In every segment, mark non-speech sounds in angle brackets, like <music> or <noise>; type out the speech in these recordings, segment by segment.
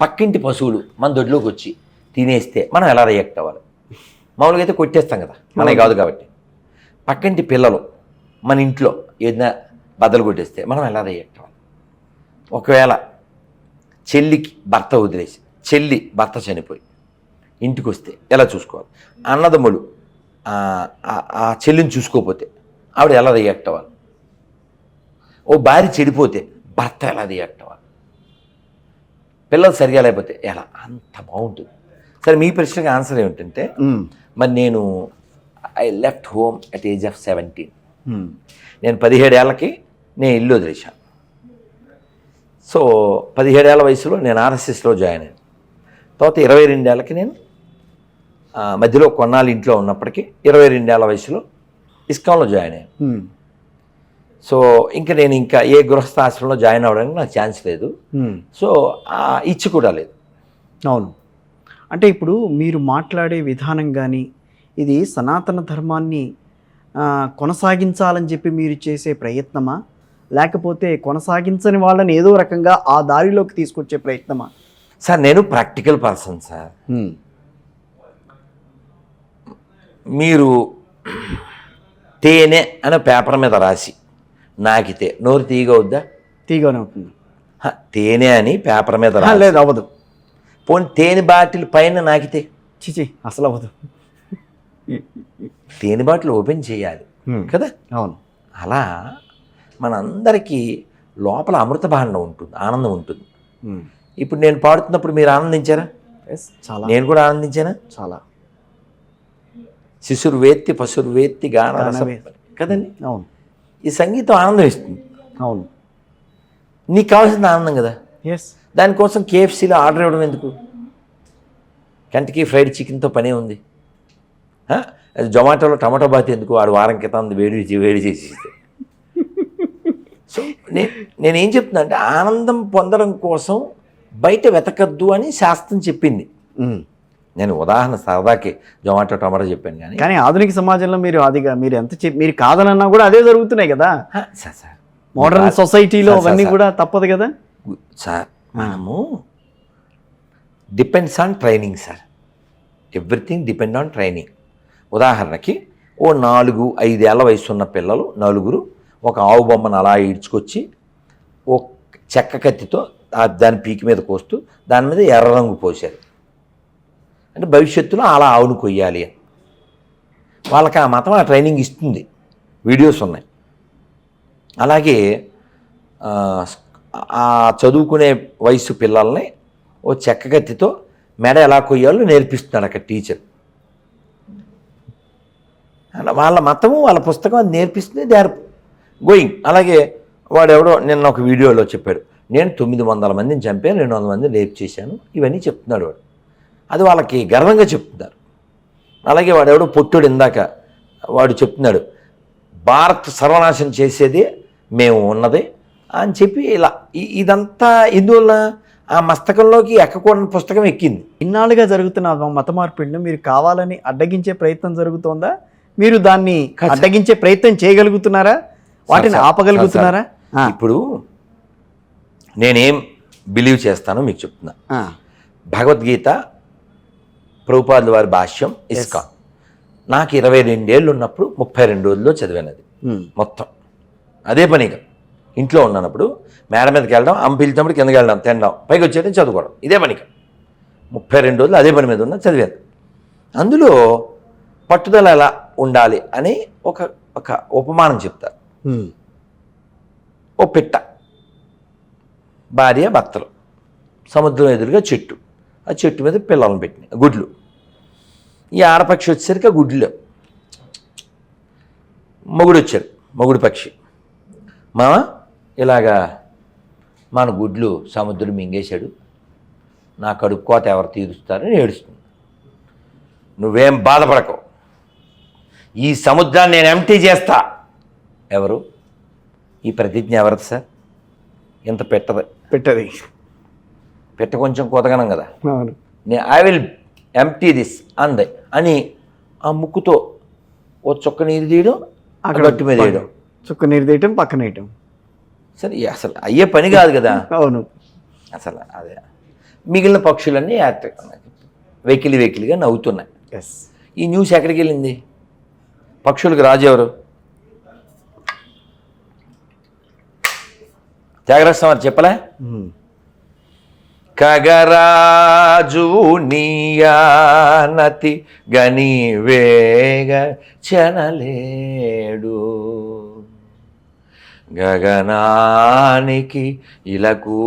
పక్కింటి పశువులు మన దొడ్లోకి వచ్చి తినేస్తే మనం ఎలా రియాక్ట్ అవ్వాలి? మామూలుగా అయితే కొట్టేస్తాం కదా మనకి కాదు కాబట్టి. పక్కింటి పిల్లలు మన ఇంట్లో ఏదైనా బద్దలు కొట్టేస్తే మనం ఎలా రియాక్ట్ అవ్వాలి? ఒకవేళ చెల్లికి భర్త వదిలేసి చెల్లి భర్త చనిపోయి ఇంటికి వస్తే ఎలా చూసుకోవాలి? అన్నదమ్ములు ఆ చెల్లిని చూసుకోకపోతే ఆవిడ ఎలా రియాక్ట్ అవ్వాలి? ఓ భార్య చెడిపోతే భర్త ఎలా రియాక్ట్ అవ్వాలి? పిల్లలు సరిగా లేకపోతే ఎలా? అంత బాగుంటుంది. సరే మీ ప్రశ్నకి ఆన్సర్ ఏమిటంటే మరి నేను I left home at age of seventeen. నేను పదిహేడేళ్ళకి నేను ఇల్లు వదిలేశాను. సో పదిహేడేళ్ళ వయసులో నేను ఆర్ఎస్ఎస్లో జాయిన్ అయ్యాను. తర్వాత ఇరవై రెండేళ్ళకి నేను మధ్యలో కొన్నాళ్ళు ఇంట్లో ఉన్నప్పటికీ ఇరవై రెండేళ్ళ వయసులో ఇస్కాన్లో జాయిన్ అయ్యాను. ఉమ్, సో ఇంకా నేను ఇంకా ఏ గృహస్థాశ్రమంలో జాయిన్ అవ్వడానికి నాకు ఛాన్స్ లేదు. ఉమ్. సో ఆ ఇచ్చి కూడా లేదు. అవును. అంటే ఇప్పుడు మీరు మాట్లాడే విధానం కానీ ఇది సనాతన ధర్మాన్ని కొనసాగించాలని చెప్పి మీరు చేసే ప్రయత్నమా? లేకపోతే కొనసాగించని వాళ్ళని ఏదో రకంగా ఆ దారిలోకి తీసుకొచ్చే ప్రయత్నమా? సార్ నేను ప్రాక్టికల్ పర్సన్ సార్. ఉమ్, మీరు తేనె అనే పేపర్ మీద రాసి నాకితే. నోరు తీయగవుద్దా తీగానే హ, తేనె అని పేపర్ మీద రాసి. లేదు అవ్వదు. పోనీ తేనె బాటిల్ పైన నాకితే? చిచి అసలు అవ్వదు. తేనె బాటిల్ ఓపెన్ చేయాలి. కదా? అవును. అలా మనందరికీ లోపల అమృత భాండం ఉంటుంది ఆనందం ఉంటుంది. ఇప్పుడు నేను పాడుతున్నప్పుడు మీరు ఆనందించారా? చాలా. నేను కూడా ఆనందించానా? చాలా. శిశుర్వేత్తి పశుర్వేత్తి గాన కదండి? అవును. ఈ సంగీతం ఆనందం ఇస్తుంది. అవును. నీకు కావాల్సిన ఆనందం కదా? ఎస్ దానికోసం కేఎఫ్సీలో ఆర్డర్ ఇవ్వడం ఎందుకు? కంటికి ఫ్రైడ్ చికెన్తో పనే ఉంది? అది జొమాటోలో టమాటో బాత్ ఎందుకు? వాడు వారం క్రితం ఉంది వేడి వేడి చేసి. సో నే నేనేం చెప్తున్నా అంటే ఆనందం పొందడం కోసం బయట వెతకద్దు అని శాస్త్రం చెప్పింది. నేను ఉదాహరణ సరదాకి జొమాటో టమాటో చెప్పాను కానీ కానీ ఆధునిక సమాజంలో మీరు అదిగా మీరు ఎంత మీరు కాదనన్నా కూడా అదే జరుగుతున్నాయి కదా. Sir sir. మోడర్న్ సొసైటీలో అవన్నీ. కూడా తప్పదు కదా? సార్ మనము depends on training sir. Everything depend on training ఉదాహరణకి ఓ నాలుగు ఐదేళ్ళ వయసు ఉన్న పిల్లలు నలుగురు ఒక ఆవు బొమ్మను అలా ఈడ్చుకొచ్చి ఓ చెక్క కత్తితో దాని పీకి మీద కోస్తూ దాని మీద ఎర్ర రంగు పోసారు అంటే భవిష్యత్తులో అలా ఆవును కొయ్యాలి అని. వాళ్ళకి ఆ మతం ఆ ట్రైనింగ్ ఇస్తుంది. వీడియోస్ ఉన్నాయి. అలాగే ఆ, చదువుకునే వయసు పిల్లల్ని ఓ చెక్కగత్తితో మెడ ఎలా కొయ్యాలో నేర్పిస్తున్నాడు అక్కడ టీచర్. వాళ్ళ మతము వాళ్ళ పుస్తకం అది నేర్పిస్తుంది దే ఆర్ గోయింగ్ అలాగే వాడెవడో నిన్న ఒక వీడియోలో చెప్పాడు. నేను తొమ్మిది వందల మందిని చంపాను రెండు వందల మందిని రేపు చేశాను ఇవన్నీ చెప్తున్నాడు వాడు. అది వాళ్ళకి గర్వంగా చెప్తున్నారు. అలాగే వాడెవడో పొట్టుడు ఇందాక వాడు చెప్తున్నాడు భారత్ సర్వనాశనం చేసేది మేము ఉన్నది అని చెప్పి ఇలా ఇదంతా ఎందువల్ల ఆ మస్తకంలోకి ఎక్కకూడని పుస్తకం ఎక్కింది. ఇన్నాళ్ళుగా జరుగుతున్న మత మార్పిడిని మీరు కావాలని అడ్డగించే ప్రయత్నం జరుగుతోందా? మీరు దాన్ని. అడ్డగించే ప్రయత్నం చేయగలుగుతున్నారా? వాటిని ఆపగలుగుతున్నారా? ఇప్పుడు నేనేం బిలీవ్ చేస్తానో మీకు చెప్తున్నా. భగవద్గీత ప్రభుపాదుల వారి భాష్యం ఇస్కాన్ నాకు ఇరవై రెండేళ్ళు ఉన్నప్పుడు ముప్పై రెండు రోజుల్లో చదివాను అది ఉమ్, మొత్తం. అదే పనిగా ఇంట్లో ఉన్నప్పుడు మేడ మీదకి వెళ్ళడం అమ్మ పిలిచినప్పుడు కిందకి వెళ్ళడం తినడం పైకి వచ్చేయడం చదువుకోవడం. ఇదే పనిగా ముప్పై రెండు రోజులు అదే పని మీద ఉన్న చదివాను అందులో పట్టుదల ఎలా ఉండాలి అని ఒక ఒక ఉపమానం చెప్తారు. ఉమ్, ఓ పిట్ట. భార్య భర్తలు. సముద్రం ఎదురుగా చెట్టు. ఆ చెట్టు మీద పిల్లలను పెట్టినాయి గుడ్లు. ఈ ఆడపక్షి వచ్చేసరికి ఆ గుడ్లు. మొగుడు వచ్చారు మొగుడు పక్షి. మామ ఇలాగా మన గుడ్లు సముద్రం మింగేశాడు నా కడుపు కోత ఎవరు తీరుస్తారని ఏడుస్తుంది. నువ్వేం బాధపడకు. ఈ సముద్రాన్ని నేను ఎంటీ చేస్తా. ఎవరు? ఈ ప్రతిజ్ఞ ఎవరిది సార్? ఇంత పెట్టదు పెట్టది. పెట్ట కొంచెం కొతగనం కదా. అవును. నే ఐ విల్ ఎంటీ దిస్ అంది. అని ఆ ముక్కుతో ఓ చుక్క నీరు తీయడం అక్కడ గట్టు మీద వేయడం. చుక్క నీరు తీయటం పక్కన వేయటం. సరే అసలు అయ్యే పని కాదు కదా. అవును. అసలు అదే. మిగిలిన పక్షులన్నీ వెకిలి వెకిలిగా నవ్వుతున్నాయి. ఎస్ ఈ న్యూస్ ఎక్కడికి వెళ్ళింది? పక్షులకు రాజు ఎవరు? త్యాగరాజ వారు చెప్పలే? కగరాజు నీయానతి గని వేగ చనలేడు. గగనానికి ఇలకు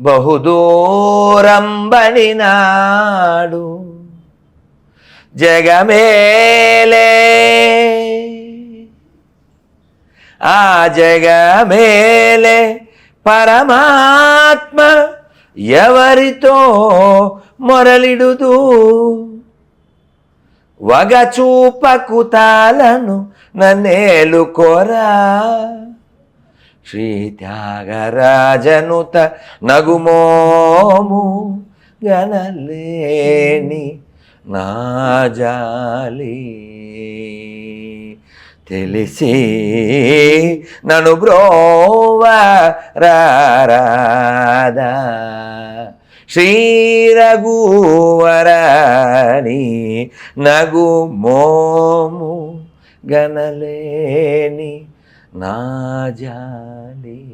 బహుదూరంబడినాడు జగమేలే ఆ జగమేలే పరమాత్మ ఎవరితో మొరలిడుదు? వగ తాలను నన్నేలు కోరా? శ్రీ త్యాగరాజనుత నగుమోము గనలేని నాజాలి తెలిసి నన్ను బ్రోవా రారాదా. శ్రీ నగు మోము గనలేని నాజాలి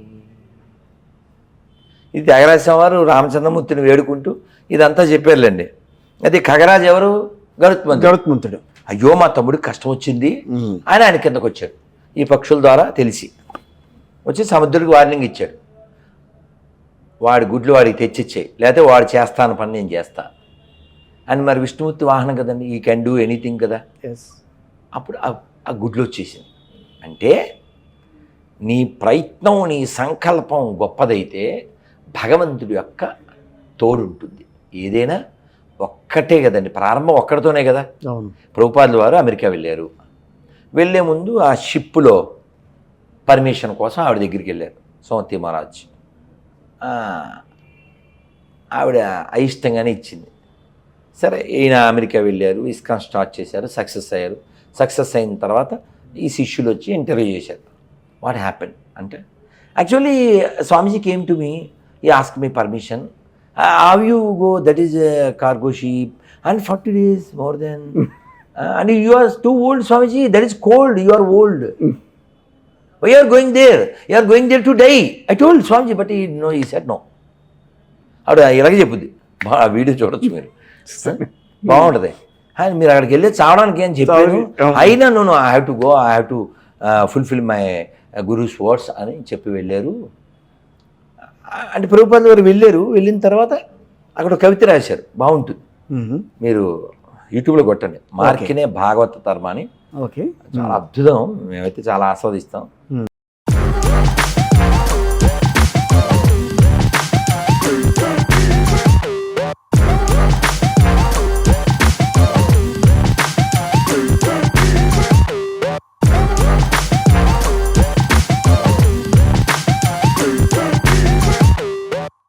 ఇది త్యాగరాజస్వామి వారు రామచంద్రమూర్తిని వేడుకుంటూ ఇదంతా చెప్పారులేండి. అది ఖగరాజు ఎవరు? గరుత్మంతుడు. గరుత్మంతుడు. అయ్యో మా తమ్ముడికి కష్టం వచ్చింది ఆయన ఆయన కిందకు వచ్చాడు. ఈ పక్షుల ద్వారా తెలిసి వచ్చి సముద్రుడికి వార్నింగ్ ఇచ్చాడు. వాడి గుడ్లు వాడికి తెచ్చిచ్చాయి లేకపోతే వాడు చేస్తాను పని నేను చేస్తా. అని మరి విష్ణుమూర్తి వాహనం కదండి ఈ కెన్ డూ ఎనీథింగ్ కదా. అప్పుడు ఆ- ఆ గుడ్లు వచ్చేసింది. అంటే నీ ప్రయత్నం నీ సంకల్పం గొప్పదైతే భగవంతుడి యొక్క తోడుంటుంది. ఏదైనా ఒక్కటే కదండి. ప్రారంభం ఒక్కడితోనే కదా. ప్రభుపాదుల వారు అమెరికా వెళ్ళారు. వెళ్ళే ముందు ఆ షిప్లో పర్మిషన్ కోసం ఆవిడ దగ్గరికి వెళ్ళారు. సోమతి మహారాజ్. ఆవిడ అయిష్టంగానే ఇచ్చింది. సరే ఈయన అమెరికా వెళ్ళారు ఇస్కాన్ స్టార్ట్ చేశారు సక్సెస్ అయ్యారు. సక్సెస్ అయిన తర్వాత ఈ శిష్యులు వచ్చి ఇంటర్వ్యూ చేశారు. వాట్ హ్యాపెన్ అంటే actually Swamiji came to me he ask me permission. How you go that is cargo ship and forty days more than and you are too old Swamiji that is cold you are old why are going there you are going there to die I told Swamiji but he know he set no ఆవిడ ఇలాగే చెప్పుద్ది. బా video చూడొచ్చు మీరు. <laughs> బాగుంటుంది. ఆయన మీరు అక్కడికి వెళ్ళి చావడానికి ఏం చెప్పాను అయినా నేను I have to go I have to fulfil my guru's words అని చెప్పి వెళ్ళారు. అంటే ప్రభుపాద వారు వెళ్ళారు వెళ్ళిన తర్వాత అక్కడ ఒక కవిత రాశారు. బాగుంటుంది. మీరు యూట్యూబ్లో కొట్టండి. మార్కినే భాగవత తర్మ అని ఓకే. చాలా అద్భుతం. మేమైతే చాలా ఆస్వాదిస్తాం.